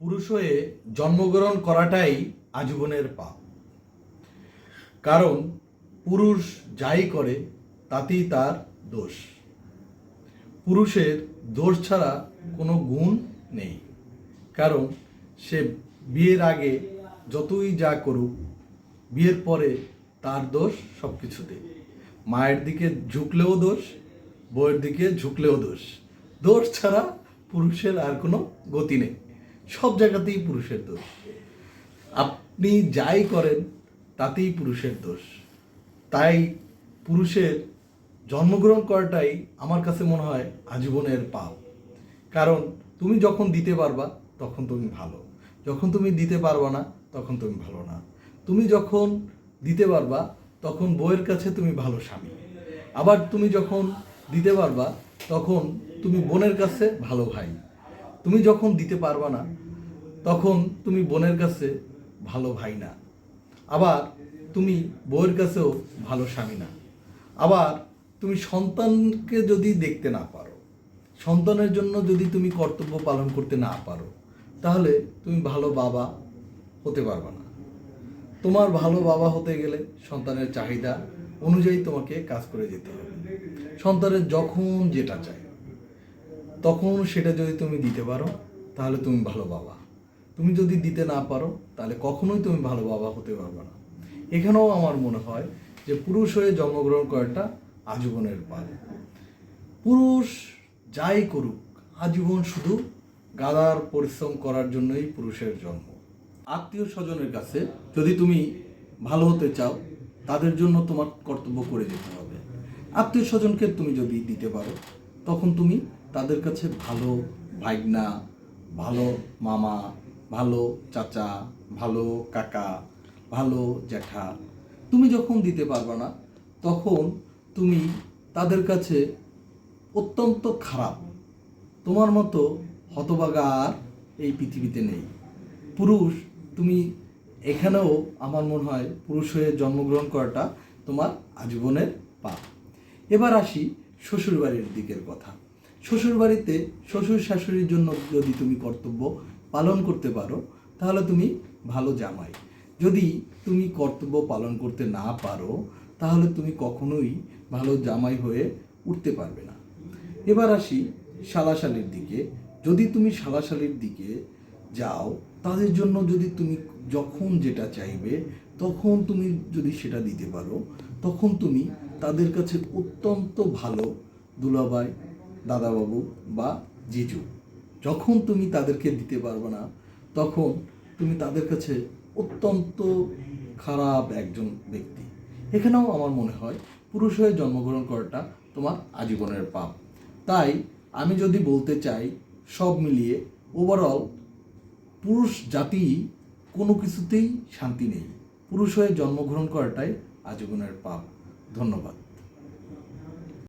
পুরুষ হয়ে জন্মগ্রহণ করাটাই আজীবনের পাপ। কারণ পুরুষ যাই করে, তাতেই তার দোষ। পুরুষের দোষ ছাড়া কোনো গুণ নেই। কারণ সে বিয়ের আগে যতই যা করুক, বিয়ের পরে তার দোষ সব কিছুতে মায়ের দিকে ঝুঁকলেও দোষ, বউয়ের দিকে ঝুঁকলেও দোষ। দোষ ছাড়া পুরুষের আর কোনো গতি নেই। সব জায়গাতেই পুরুষের দোষ। আপনি যাই করেন, তাতেই পুরুষের দোষ। তাই পুরুষের জন্মগ্রহণ করাটাই আমার কাছে মনে হয় আজীবনের পাপ। কারণ তুমি যখন দিতে পারবা, তখন তুমি ভালো। যখন তুমি দিতে পারবা না, তখন তুমি ভালো না। তুমি যখন দিতে পারবা, তখন বউয়ের কাছে তুমি ভালো স্বামী। আবার তুমি যখন দিতে পারবা, তখন তুমি বোনের কাছে ভালো ভাই। তুমি যখন দিতে পারবা না, তখন তুমি বোনের কাছে ভালো ভাই না। আবার তুমি বউয়ের কাছেও ভালো স্বামী না। আবার তুমি সন্তানকে যদি দেখতে না পারো, সন্তানের জন্য যদি তুমি কর্তব্য পালন করতে না পারো, তাহলে তুমি ভালো বাবা হতে পারবে না। তোমার ভালো বাবা হতে গেলে সন্তানের চাহিদা অনুযায়ী তোমাকে কাজ করে যেতে হবে। সন্তানের যখন যেটা চাই তখন সেটা যদি তুমি দিতে পারো, তাহলে তুমি ভালো বাবা। তুমি যদি দিতে না পারো, তাহলে কখনোই তুমি ভালো বাবা হতে পারবে না। এখানেও আমার মনে হয় যে পুরুষ হয়ে জন্মগ্রহণ করাটা আজীবনের পাল পুরুষ যাই করুক, আজীবন শুধু গাদার পরিশ্রম করার জন্যই পুরুষের জন্ম। আত্মীয় স্বজনের কাছে যদি তুমি ভালো হতে চাও, তাদের জন্য তোমার কর্তব্য করে যেতে হবে। আত্মীয় স্বজনকে তুমি যদি দিতে পারো তখন তুমি তাদের কাছে ভালো ভাইগনা, ভালো মামা, ভালো চাচা, ভালো কাকা, ভালো জ্যাঠা তুমি যখন দিতে পারবে না, তখন তুমি তাদের কাছে অত্যন্ত খারাপ। তোমার মতো হতবাগা আর এই পৃথিবীতে নেই। পুরুষ, তুমি এখানেও আমার মনে হয় পুরুষ হয়ে জন্মগ্রহণ করাটা তোমার আজীবনের পাপ। এবার আসি শ্বশুরবাড়ির দিকের কথা। শ্বশুরবাড়িতে শ্বশুর শাশুড়ির জন্য যদি তুমি কর্তব্য পালন করতে পারো, তাহলে তুমি ভালো জামাই। যদি তুমি কর্তব্য পালন করতে না পারো, তাহলে তুমি কখনোই ভালো জামাই হয়ে উঠতে পারবে না। এবার আসি শালাশালির দিকে। যদি তুমি শালাশালির দিকে যাও, তাদের জন্য যদি তুমি যখন যেটা চাইবে, তখন তুমি যদি সেটা দিতে পারো, তখন তুমি তাদের কাছে অত্যন্ত ভালো দুলাভাই, দাদাবাবু বা জিজু। যখন তুমি তাদেরকে দিতে পারবে না, তখন তুমি তাদের কাছে অত্যন্ত খারাপ একজন ব্যক্তি। এখানেও আমার মনে হয় পুরুষ হয়ে জন্মগ্রহণ করাটা তোমার আজীবনের পাপ। তাই আমি যদি বলতে চাই, সব মিলিয়ে ওভারঅল পুরুষ জাতি কোনো কিছুতেই শান্তি নেই। পুরুষ হয়ে জন্মগ্রহণ করাটাই আজীবনের পাপ। ধন্যবাদ।